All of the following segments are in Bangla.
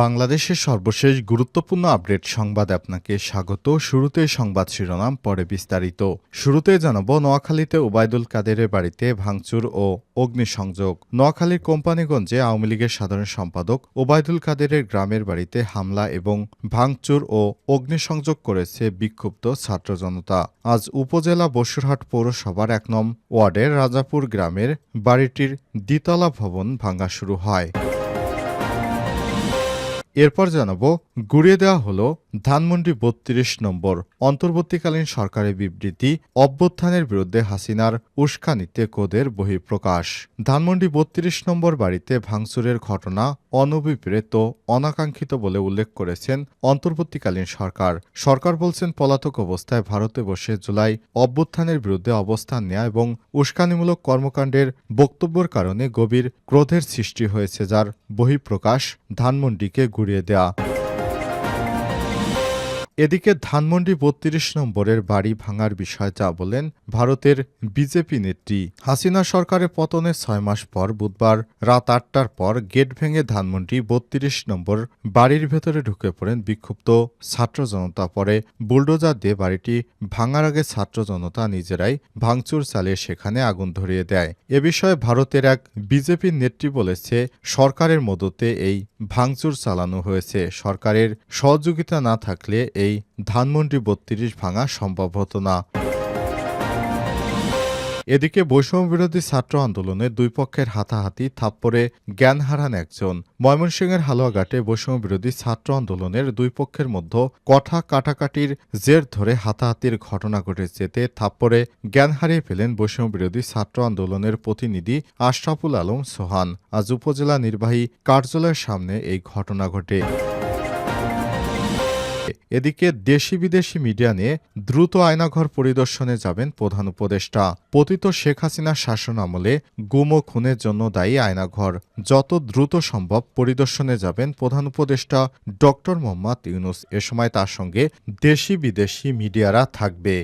বাংলাদেশের সর্বশেষ গুরুত্বপূর্ণ আপডেট সংবাদ আপনাকে স্বাগত। শুরুতে সংবাদ শিরোনাম, পরে বিস্তারিত। শুরুতে জানাব, নোয়াখালীতে ওবায়দুল কাদেরের বাড়িতে ভাঙচুর ও অগ্নিসংযোগ। নোয়াখালীর কোম্পানিগঞ্জে আওয়ামী লীগের সাধারণ সম্পাদক ওবায়দুল কাদেরের গ্রামের বাড়িতে হামলা এবং ভাঙচুর ও অগ্নিসংযোগ করেছে বিক্ষুব্ধ ছাত্র জনতা। আজ উপজেলা বসুরহাট পৌরসভার এক নম ওয়ার্ডের রাজাপুর গ্রামের বাড়িটির দ্বিতলা ভবন ভাঙা শুরু হয়। এরপর জানাব গুড়িয়ে দেওয়া হল ধানমন্ডি বত্রিশ নম্বর অন্তর্বর্তীকালীন সরকারের বিবৃতি, অভ্যুত্থানের বিরুদ্ধে হাসিনার উস্কানিতে কোদের বহিঃপ্রকাশ। ধানমন্ডি বত্রিশ নম্বর বাড়িতে ভাঙচুরের ঘটনা অনভিপ্রেত, অনাকাঙ্ক্ষিত বলে উল্লেখ করেছেন অন্তর্বর্তীকালীন সরকার। সরকার বলছেন পলাতক অবস্থায় ভারতে বসে জুলাই অভ্যুত্থানের বিরুদ্ধে অবস্থান নেয়া এবং উস্কানিমূলক কর্মকাণ্ডের বক্তব্যের কারণে গভীর ক্রোধের সৃষ্টি হয়েছে যার বহিঃপ্রকাশ ধানমন্ডিকে গুড়িয়ে দেয়া। এদিকে ধানমন্ডি বত্রিশ নম্বরের বাড়ি ভাঙার বিষয়ে যা বলেন ভারতের বিজেপি নেত্রী, হাসিনা সরকারের পতনের ছয় মাস পর বুধবার রাত আটটার পর গেট ভেঙে ধানমন্ডি বত্রিশ নম্বর বাড়ির ভেতরে ঢুকে পড়েন বিক্ষুব্ধ ছাত্র জনতা। পরে বুলডোজার দিয়ে বাড়িটি ভাঙার আগে ছাত্র জনতা নিজেরাই ভাঙচুর চালিয়ে সেখানে আগুন ধরিয়ে দেয়। এ বিষয়ে ভারতের এক বিজেপির নেত্রী বলেছে, সরকারের মদতে এই ভাঙচুর চালানো হয়েছে। সরকারের সহযোগিতা না থাকলে এই ধানমন্ডি বত্রিশ ভাঙা সম্ভব হতো না। এদিকে বৈষম্য বিরোধী ছাত্র আন্দোলনে দুই পক্ষের হাতাহাতি থাপ্পড়ে জ্ঞান হারান একজন। ময়মনসিংহের হালুয়াঘাটে বৈষম্য বিরোধী ছাত্র আন্দোলনের দুই পক্ষের মধ্যে কথা কাটাকাটির জের ধরে হাতাহাতির ঘটনা ঘটে যেতে থাপ্পড়ে জ্ঞান হারিয়ে ফেলেন বৈষম্য বিরোধী ছাত্র আন্দোলনের প্রতিনিধি আশরাফুল আলম সোহান। আজ উপজেলা নির্বাহী কার্যালয়ের সামনে এই ঘটনা ঘটে। এদিকে দেশি বিদেশি মিডিয়া নিয়ে দ্রুত আয়নাঘর পরিদর্শনে যাবেন প্রধান উপদেষ্টা। পতিত শেখ হাসিনার শাসন আমলে গুম ও খুনের জন্য দায়ী আয়নাঘর। যত দ্রুত সম্ভব পরিদর্শনে যাবেন প্রধান উপদেষ্টা ডক্টর মোহাম্মদ ইউনুস। এ সময় তার সঙ্গে দেশি বিদেশি মিডিয়ারা থাকবে।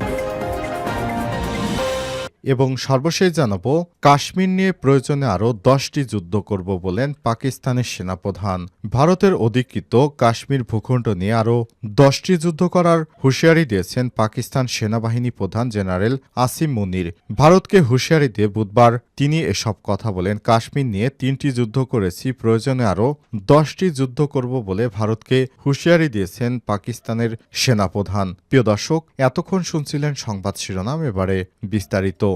এবং সর্বশেষ জানাব, কাশ্মীর নিয়ে প্রয়োজনে আরও দশটি যুদ্ধ করব বলেন পাকিস্তানের সেনাপ্রধান। ভারতের অধিকৃত কাশ্মীর ভূখণ্ড নিয়ে আরও দশটি যুদ্ধ করার হুঁশিয়ারি দিয়েছেন পাকিস্তান সেনাবাহিনী প্রধান জেনারেল আসিম মুনির। ভারতকে হুঁশিয়ারি দিয়ে বুধবার তিনি এসব কথা বলেন। কাশ্মীর নিয়ে তিনটি যুদ্ধ করেছি, প্রয়োজনে আরও দশটি যুদ্ধ করব বলে ভারতকে হুঁশিয়ারি দিয়েছেন পাকিস্তানের সেনাপ্রধান। প্রিয় দর্শক, এতক্ষণ শুনছিলেন সংবাদ শিরোনাম, এবারে বিস্তারিত।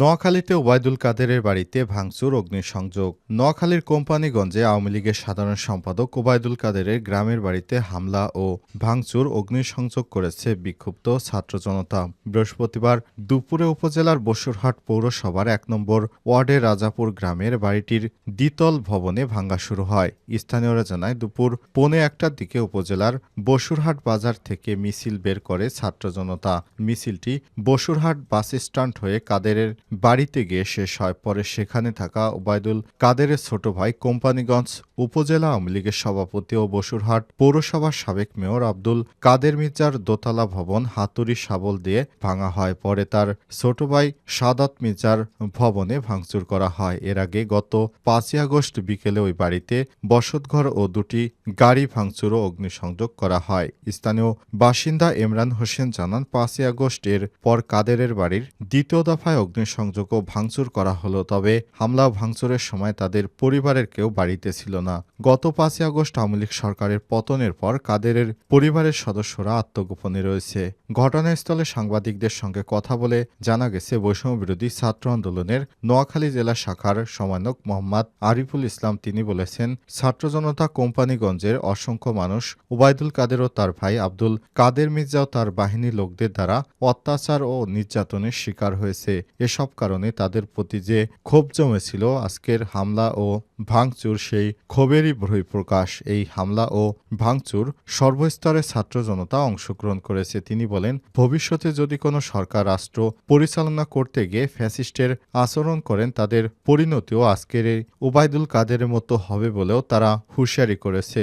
নোয়াখালীতে ওবায়দুল কাদেরের বাড়িতে ভাঙচুর, অগ্নিসংযোগ। নোয়াখালীর কোম্পানিগঞ্জে আওয়ামী লীগের সাধারণ সম্পাদক ওবায়দুল কাদেরের গ্রামের বাড়িতে হামলা ও ভাঙচুর, অগ্নিসংযোগ করেছে বিক্ষুব্ধ ছাত্র জনতা। বৃহস্পতিবার দুপুরে উপজেলার বসুরহাট পৌরসভার এক নম্বর ওয়ার্ডের রাজাপুর গ্রামের বাড়িটির দ্বিতল ভবনে ভাঙ্গা শুরু হয়। স্থানীয়রা জানায়, দুপুর পৌনে একটার দিকে উপজেলার বসুরহাট বাজার থেকে মিছিল বের করে ছাত্র জনতা। মিছিলটি বসুরহাট বাস স্ট্যান্ড হয়ে কাদেরের বাড়িতে গিয়ে শেষ হয়। পরে সেখানে থাকা ওবায়দুল কাদেরের ছোট ভাই কোম্পানিগঞ্জ উপজেলা আওয়ামী লীগের সভাপতি ও বসুরহাট পৌরসভার সাবেক মেয়র আব্দুল কাদের মির্জার দোতলা ভবন হাতুড়ি শাবল দিয়ে ভাঙা হয়। পরে তার ছোট ভাই সাদাত মির্জার ভবনে ভাঙচুর করা হয়। এর আগে গত পাঁচই আগস্ট বিকেলে ওই বাড়িতে বসতঘর ও দুটি গাড়ি ভাঙচুর ও অগ্নিসংযোগ করা হয়। স্থানীয় বাসিন্দা ইমরান হোসেন জানান, পাঁচই আগস্ট এর পর কাদেরের বাড়ির দ্বিতীয় দফায় অগ্নিসংযোগ ও ভাঙচুর করা হলো, তবে হামলা ভাঙচুরের সময় তাদের পরিবারের কেউ বাড়িতে ছিল না। গত পাঁচই আগস্ট আওয়ামী লীগ সরকারের পতনের পর কাদেরের পরিবারের সদস্যরা আত্মগোপনে রয়েছে। ঘটনাস্থলে সাংবাদিকদের সঙ্গে কথা বলে জানা গেছে, বৈষম্য বিরোধী ছাত্র আন্দোলনের নোয়াখালী জেলা শাখার সমন্বয়ক মোহাম্মদ আরিফুল ইসলাম তিনি বলেছেন, ছাত্র জনতা কোম্পানিগঞ্জের অসংখ্য মানুষ, ওবায়দুল কাদের ও তার ভাই আব্দুল কাদের মির্জা ও তার বাহিনীর লোকদের দ্বারা অত্যাচার ও নির্যাতনের শিকার হয়েছে। এ যেসব কারণে তাদের প্রতি যে ক্ষোভ জমেছিল, আজকের হামলা ও ভাঙচুর, সেই ক্ষোভেরই বহিঃপ্রকাশ। এই হামলা ও ভাঙচুর সর্বস্তরের ছাত্র জনতা অংশগ্রহণ করেছে। তিনি বলেন, ভবিষ্যতে যদি কোনো সরকার রাষ্ট্র পরিচালনা করতে গিয়ে ফ্যাসিস্টের আচরণ করেন, তাদের পরিণতিও আজকের এই ওবায়দুল কাদেরের মতো হবে বলেও তারা হুঁশিয়ারি করেছে।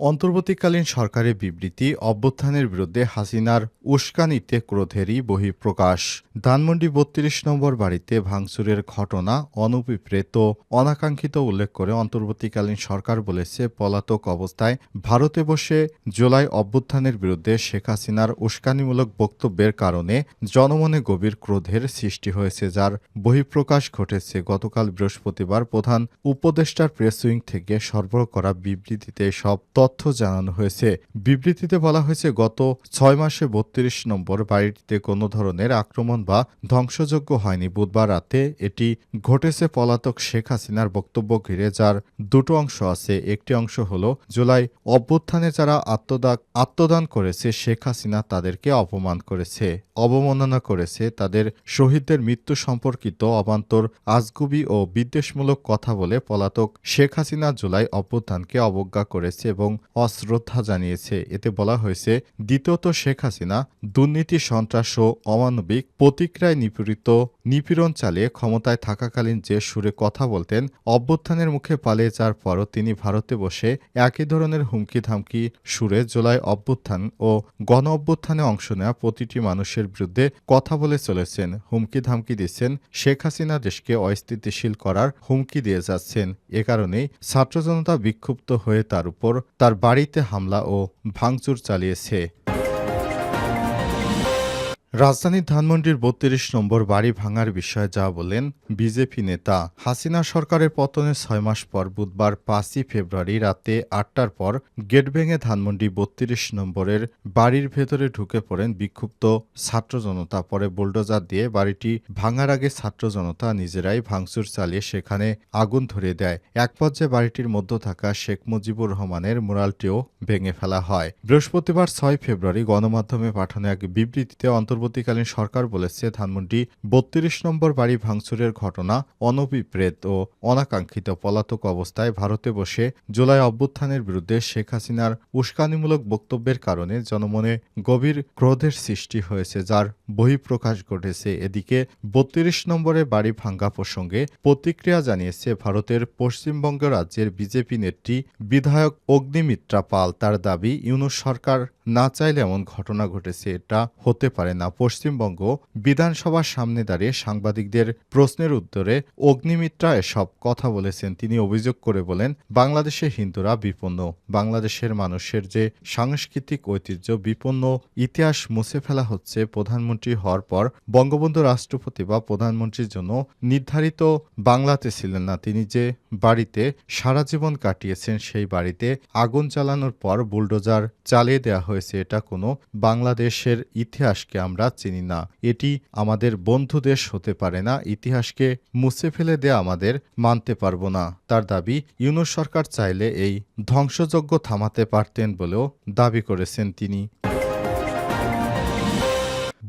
অন্তর্বর্তীকালীন সরকারের বিবৃতি অভ্যুত্থানের বিরুদ্ধে হাসিনার উস্কানিতে ক্রোধেরই বহিঃপ্রকাশ। ধানমন্ডি বত্রিশ নম্বর বাড়িতে ভাঙচুরের ঘটনা অনভিপ্রেত। অনাকাঙ্ক্ষিত উল্লেখ করে অন্তর্বর্তীকালীন সরকার বলেছে, পলাতক অবস্থায় ভারতে বসে জুলাই অভ্যুত্থানের বিরুদ্ধে শেখ হাসিনার উস্কানিমূলক বক্তব্যের কারণে জনমনে গভীর ক্রোধের সৃষ্টি হয়েছে, যার বহিঃপ্রকাশ ঘটেছে গতকাল বৃহস্পতিবার। প্রধান উপদেষ্টার প্রেস উইং থেকে সরবরাহ করা বিবৃতিতে সব তথ্য জানানো হয়েছে। বিবৃতিতে বলা হয়েছে, গত ছয় মাসে বত্রিশ নম্বর বাড়িটিতে কোনো ধরনের আক্রমণ বা ধ্বংসযোগ্য হয়নি। বুধবার রাতে এটি ঘটেছে পলাতক শেখ হাসিনার বক্তব্য ঘিরে, যার দুটো অংশ আছে। একটি অংশ হল, জুলাই অভ্যুত্থানে যারা আত্মদান আত্মদান করেছে, শেখ হাসিনা তাদেরকে অপমান করেছে, অবমাননা করেছে। তাদের শহীদদের মৃত্যু সম্পর্কিত অবান্তর, আজগুবি ও বিদ্বেষমূলক কথা বলে পলাতক শেখ হাসিনা জুলাই অভ্যুত্থানকে অবজ্ঞা করেছে এবং অশ্রদ্ধা জানিয়েছে। এতে বলা হয়েছে, দ্বিতীয়ত শেখ হাসিনা দুর্নীতি, সন্ত্রাস ও অমানবিক প্রতিক্রিয়ায় নিপীড়িত, নিপীড়ন চালিয়ে ক্ষমতায় থাকাকালীন যে সুরে কথা বলতেন, অভ্যুত্থানের মুখে পালিয়ে যাওয়ার পরও তিনি ভারতে বসে একই ধরনের হুমকি ধামকি সুরে জুলাই অভ্যুত্থান ও গণ অভ্যুত্থানে অংশ নেওয়া প্রতিটি মানুষের বিরুদ্ধে কথা বলে চলেছেন। হুমকি ধামকি দিচ্ছেন শেখ হাসিনা দেশকে অস্থিতিশীল করার হুমকি দিয়ে যাচ্ছেন। এ কারণেই ছাত্র জনতা বিক্ষুব্ধ হয়ে তার উপর তার বাড়িতে হামলা ও ভাঙচুর চালিয়েছে। রাজধানীর ধানমন্ডির বত্রিশ নম্বর বাড়ি ভাঙার বিষয়ে যা বলেন বিজেপি নেতা, হাসিনা সরকারের পতনের ছয় মাস পর বুধবার পাঁচই ফেব্রুয়ারি রাতে আটটার পর গেট ভেঙে ধানমন্ডি বত্রিশ নম্বরের বাড়ির ভেতরে ঢুকে পড়েন বিক্ষুব্ধ ছাত্র জনতা। পরে বুলডোজার দিয়ে বাড়িটি ভাঙার আগে ছাত্র জনতা নিজেরাই ভাঙচুর চালিয়ে সেখানে আগুন ধরিয়ে দেয়। এক পর্যায়ে বাড়িটির মধ্যে থাকা শেখ মুজিবুর রহমানের মুরালটিও ভেঙে ফেলা হয়। বৃহস্পতিবার ছয় ফেব্রুয়ারি গণমাধ্যমে পাঠানো এক বিবৃতিতে অন্তর্বর্তীকালীন সরকার বলেছে, ধানমন্ডি বত্রিশ নম্বর বাড়ি ভাঙচুরের ঘটনা অনভিপ্রেত ও অনাকাঙ্ক্ষিত পলাতক অবস্থায় ভারতে বসে জুলাই অভ্যুত্থানের বিরুদ্ধে শেখ হাসিনার উস্কানিমূলক বক্তব্যের কারণে জনমনে গভীর ক্রোধের সৃষ্টি হয়েছে, যার বহিঃপ্রকাশ ঘটেছে। এদিকে বত্রিশ নম্বরে বাড়ি ভাঙ্গা প্রসঙ্গে প্রতিক্রিয়া জানিয়েছে ভারতের পশ্চিমবঙ্গ রাজ্যের বিজেপি নেত্রী বিধায়ক অগ্নিমিত্রা পাল। তার দাবি, ইউনুস সরকার না চাইলে এমন ঘটনা ঘটেছে, এটা হতে পারে না। পশ্চিমবঙ্গ বিধানসভার সামনে দাঁড়িয়ে সাংবাদিকদের প্রশ্নের উত্তরে অগ্নিমিত্রা এসব কথা বলেছেন। তিনি অভিযোগ করে বলেন, বাংলাদেশে হিন্দুরা বিপন্ন। বাংলাদেশের মানুষের যে সাংস্কৃতিক ঐতিহ্য বিপন্ন ইতিহাস মুছে ফেলা হচ্ছে প্রধানমন্ত্রী হওয়ার পর, বঙ্গবন্ধু রাষ্ট্রপতি বা প্রধানমন্ত্রীর জন্য নির্ধারিত বাংলাতে ছিলেন না। তিনি যে বাড়িতে সারা জীবন কাটিয়েছেন, সেই বাড়িতে আগুন চালানোর পর বুলডোজার চালিয়ে দেওয়া হয়েছে। এটা কোনো বাংলাদেশের ইতিহাসকে আমরা চিনি না। এটি আমাদের বন্ধু দেশ হতে পারে না। ইতিহাসকে মুছে ফেলে দেয়া আমাদের মানতে পারব না। তার দাবি, ইউনুস সরকার চাইলে এই ধ্বংসযজ্ঞ থামাতে পারতেন বলেও দাবি করেছেন তিনি।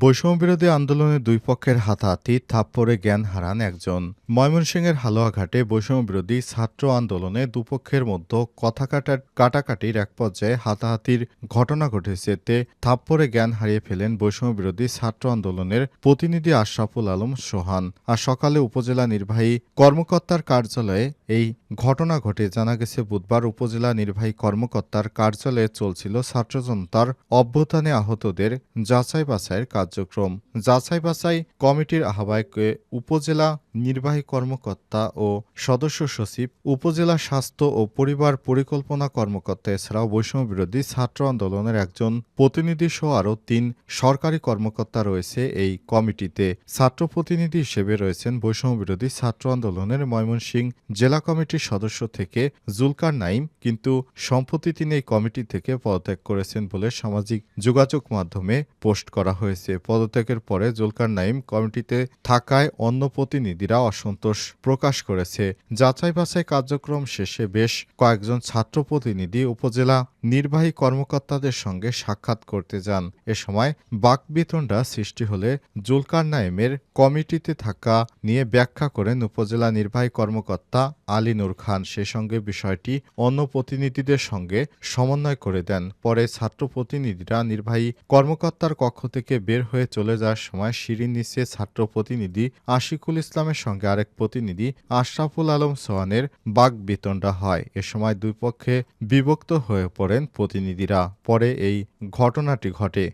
বৈষম্যবিরোধী আন্দোলনে দুই পক্ষের হাতাহাতি থাপ্পড়ে জ্ঞান হারান একজন। ময়মনসিংহের হালুয়াঘাটে বৈষম্যবিরোধী ছাত্র আন্দোলনে দুপক্ষের মধ্যে কথা কাটার কাটাকাটির এক পর্যায়ে হাতাহাতির ঘটনা ঘটেছে। এতে থাপ্পড়ে জ্ঞান হারিয়ে ফেলেন বৈষম্যবিরোধী ছাত্র আন্দোলনের প্রতিনিধি আশরাফুল আলম সোহান। আর সকালে উপজেলা নির্বাহী কর্মকর্তার কার্যালয়ে এই ঘটনা ঘটে জানা গেছে, বুধবার উপজেলা নির্বাহী কর্মকর্তার কার্যালয়ে চলছিল ছাত্র জনতার অভ্যুত্থানে আহতদের যাচাই বাছাইয়ের কার্যক্রম। যাচাই বাছাই কমিটির আহ্বায়কে উপজেলা নির্বাহী কর্মকর্তা ও সদস্য সচিব, উপজেলা স্বাস্থ্য ও পরিবার পরিকল্পনা কর্মকর্তা এছাড়াও বৈষম্য বিরোধী ছাত্র আন্দোলনের একজন প্রতিনিধি সহ আরও তিন সরকারি কর্মকর্তা রয়েছে এই কমিটিতে। ছাত্র প্রতিনিধি হিসেবে রয়েছেন বৈষম্য বিরোধী ছাত্র আন্দোলনের ময়মনসিংহ জেলা জেলা কমিটির সদস্য থেকে জুলকার নাইম কিন্তু সম্প্রতি তিনি এই কমিটি থেকে পদত্যাগ করেছেন বলে সামাজিক যোগাযোগ মাধ্যমে পোস্ট করা হয়েছে। পদত্যাগের পরে জুলকার নাইম কমিটিতে থাকায় অন্য প্রতিনিধিরা অসন্তোষ প্রকাশ করেছে। যাচাই বাছাই কার্যক্রম শেষে বেশ কয়েকজন ছাত্র প্রতিনিধি উপজেলা নির্বাহী কর্মকর্তাদের সঙ্গে সাক্ষাৎ করতে যান। এ সময় বাকবিতণ্ডা সৃষ্টি হলে জুলকার নাইমের কমিটিতে থাকা নিয়ে ব্যাখ্যা করেন উপজেলা নির্বাহী কর্মকর্তা আলী নূর খান সে সঙ্গে বিষয়টি অন্য প্রতিনিধিদের সঙ্গে সমন্বয় করে দেন। পরে ছাত্র প্রতিনিধিরা নির্বাহী কর্মকর্তার কক্ষ থেকে বের হয়ে চলে যাওয়ার সময় সিঁড়ির নিচে ছাত্র প্রতিনিধি আশিকুল ইসলামের সঙ্গে আরেক প্রতিনিধি আশরাফুল আলম সোহানের বাক বিতণ্ডা হয়। এ সময় দুই পক্ষে বিভক্ত হয়ে পড়েন প্রতিনিধিরা। পরে এই ঘটনাটি ঘটে।